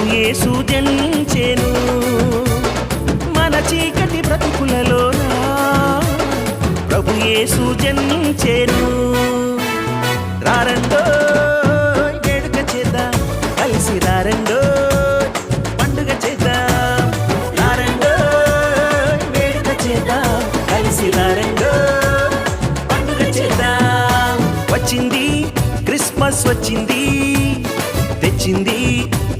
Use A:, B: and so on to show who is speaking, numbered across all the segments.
A: ప్రభు యేసు జనించెను. మన చీకటి బ్రతుకులలోనా? ప్రభు యేసు జన్మించెను రారండో వేడుక చేద్దాం కలిసి రారండో పండుగ చేద్దాం. రారండో వేడుక చేద్దాం కలిసి రారండో పండుగ చేద్దాం. వచ్చింది క్రిస్మస్ వచ్చింది తెచ్చింది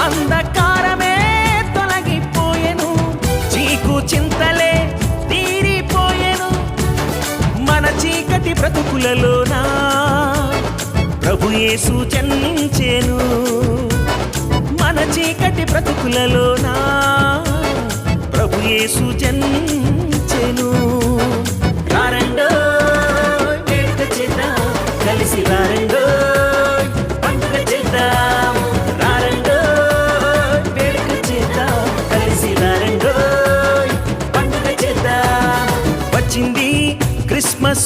A: అంధకారమే తొలగిపోయెను. చీకు చింతలే తీరిపోయెను. మన చీకటి బ్రతుకులలోనా? ప్రభు యేసు జన్మించెను. మన చీకటి బ్రతుకులలోనా? ప్రభు యేసు జన్మించెను. రారండో వేడుక చేద్దాం కలిసి రారండో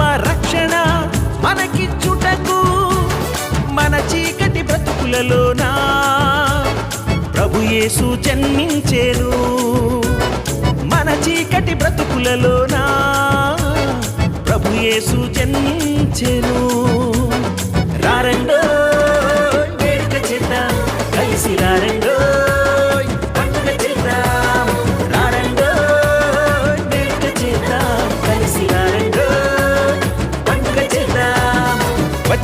A: రక్షణ మనకిచ్చుటకు మన చీకటి బ్రతుకులలోనా? ప్రభుయేసు జన్మించేను మన చీకటి బ్రతుకులలోనా? ప్రభు యేసు జన్మించెను.